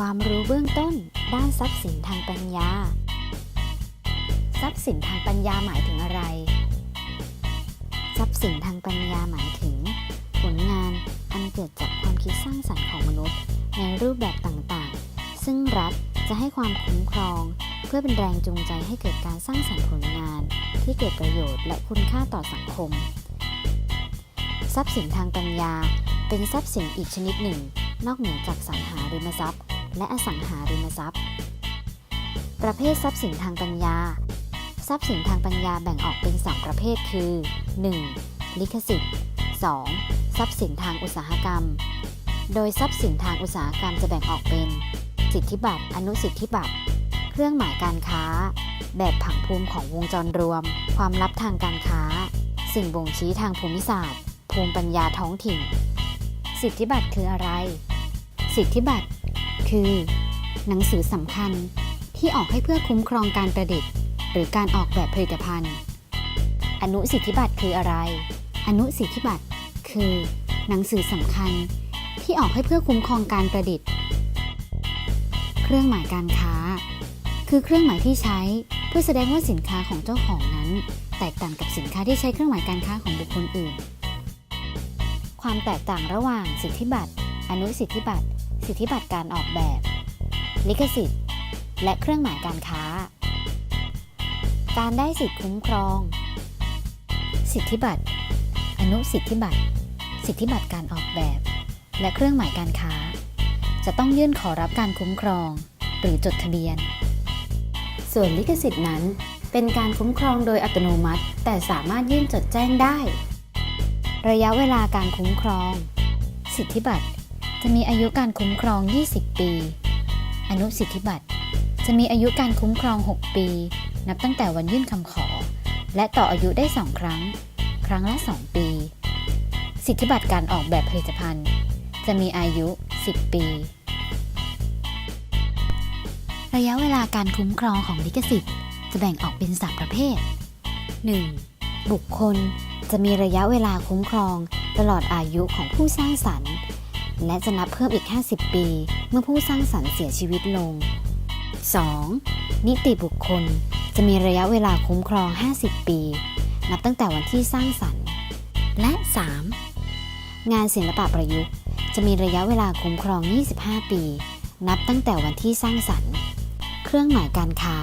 ความรู้เบื้องต้น ด้านทรัพย์สินทางปัญญา ทรัพย์สินทางปัญญาหมายถึงอะไร ทรัพย์สินทางปัญญาหมายถึง ผลงานอันเกิดจากความคิดสร้างสรรค์ของมนุษย์ ในรูปแบบต่างๆ ซึ่งรัฐจะให้ความคุ้มครอง เพื่อเป็นแรงจูงใจให้เกิดการสร้างสรรค์ผลงาน ที่เกิดประโยชน์และคุณค่าต่อสังคม ทรัพย์สินทางปัญญา เป็นทรัพย์สินอีกชนิดหนึ่ง นอกเหนือจากสังหาริมทรัพย์ และอสังหาริมทรัพย์ ประเภททรัพย์สินทางปัญญา ทรัพย์สินทางปัญญาแบ่งออกเป็น 2 ประเภทคือ 1. ลิขสิทธิ์ 2. ทรัพย์สินทางอุตสาหกรรม โดยทรัพย์สินทางอุตสาหกรรมจะแบ่งออกเป็น สิทธิบัตร อนุสิทธิบัตร เครื่องหมายการค้า แบบผังภูมิของวงจรรวม ความลับทางการค้า สิ่งบ่งชี้ทางภูมิศาสตร์ ภูมิปัญญาท้องถิ่น สิทธิบัตรคืออะไร สิทธิบัตร คือ หนังสือสำคัญที่ออกให้เพื่อคุ้มครองการประดิษฐ์ หรือการออกแบบผลิตภัณฑ์ อนุสิทธิบัตรคืออะไร อนุสิทธิบัตรคือ หนังสือสำคัญที่ออกให้เพื่อคุ้มครองการประดิษฐ์ เครื่องหมายการค้า คือเครื่องหมายที่ใช้เพื่อแสดงว่าสินค้าของเจ้าของนั้น แตกต่างกับสินค้าที่ใช้เครื่องหมายการค้าของบุคคลอื่น ความแตกต่างระหว่างสิทธิบัตร อนุสิทธิบัตร สิทธิบัตรการออกแบบ ลิขสิทธิ์ และเครื่องหมายการค้า การได้สิทธิคุ้มครอง สิทธิบัตร อนุสิทธิบัตร สิทธิบัตรการออกแบบ และเครื่องหมายการค้า จะต้องยื่นขอรับการคุ้มครอง หรือจดทะเบียน ส่วนลิขสิทธิ์นั้นเป็นการคุ้มครองโดยอัตโนมัติ แต่สามารถยื่นจดแจ้งได้ ระยะเวลาการคุ้มครอง สิทธิบัตร จะมีอายุการคุ้มครอง 20 ปี อนุสิทธิบัตร จะมีอายุการคุ้มครอง 6 ปี นับตั้งแต่วันยื่นคำขอ และต่ออายุได้ 2 ครั้ง ครั้งละ 2 ปี สิทธิบัตรการออกแบบผลิตภัณฑ์ จะมีอายุ 10 ปี ระยะเวลาการคุ้มครองของลิขสิทธิ์ จะแบ่งออกเป็น 3 ประเภท 1. บุคคลจะมีระยะเวลาคุ้มครองตลอดอายุของผู้สร้างสรรค์ และจะนับเพิ่มอีก 50 ปี เมื่อผู้สร้างสรรค์เสียชีวิตลง 2. นิติบุคคลจะมีระยะเวลาคุ้มครอง 50 ปี นับตั้งแต่วันที่สร้างสรรค์ และ 3. งานศิลปะประยุกต์ จะมีระยะเวลาคุ้มครอง 25 ปี นับตั้งแต่วันที่สร้างสรรค์ เครื่องหมายการค้า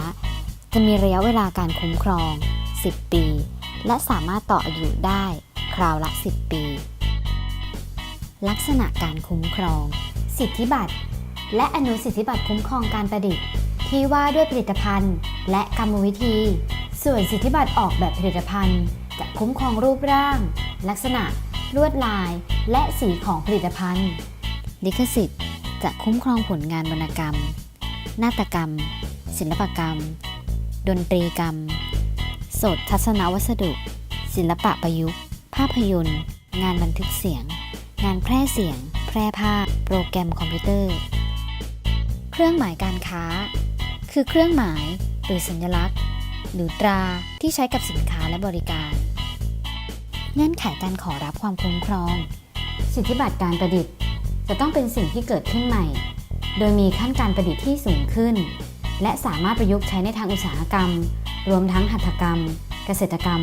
จะมีระยะเวลาการคุ้มครอง 10 ปี และสามารถต่ออายุได้ คราวละ 10 ปี ลักษณะการคุ้มครอง สิทธิบัตร และอนุสิทธิบัตรคุ้มครองการประดิษฐ์ ที่ว่าด้วยผลิตภัณฑ์ และกรรมวิธี ส่วนสิทธิบัตรออกแบบผลิตภัณฑ์ จะคุ้มครองรูปร่าง ลักษณะ ลวดลาย และสีของผลิตภัณฑ์ ลิขสิทธิ์จะคุ้มครองผลงานวรรณกรรม นาฏกรรม ศิลปกรรม ดนตรีกรรม โสตทัศนวัสดุ ศิลปะประยุกต์ ภาพยนตร์ งานบันทึกเสียง งานแพร่เสียง แพร่ภาพ โปรแกรมคอมพิวเตอร์ เครื่องหมายการค้า คือเครื่องหมายหรือสัญลักษณ์ หรือตราที่ใช้กับสินค้าและบริการ เงื่อนไขการขอรับความคุ้มครอง สิทธิบัตรการประดิษฐ์ จะต้องเป็นสิ่งที่เกิดขึ้นใหม่ โดยมีขั้นการประดิษฐ์ที่สูงขึ้น และสามารถประยุกต์ใช้ในทางอุตสาหกรรม รวมทั้งหัตถกรรม เกษตรกรรม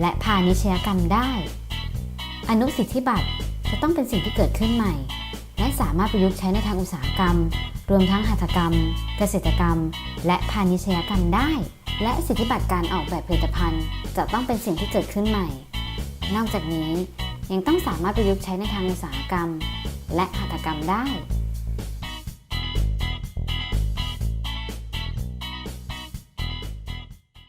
และพาณิชยกรรมได้ อนุสิทธิบัตร จะต้องเป็นสิ่งที่เกิดขึ้นใหม่ และสามารถประยุกต์ใช้ในทางอุตสาหกรรม รวมทั้งหัตถกรรม เกษตรกรรม และพาณิชยกรรมได้ และสิทธิบัตรการออกแบบผลิตภัณฑ์ จะต้องเป็นสิ่งที่เกิดขึ้นใหม่ นอกจากนี้ยังต้องสามารถประยุกต์ใช้ในทางอุตสาหกรรม และหัตถกรรมได้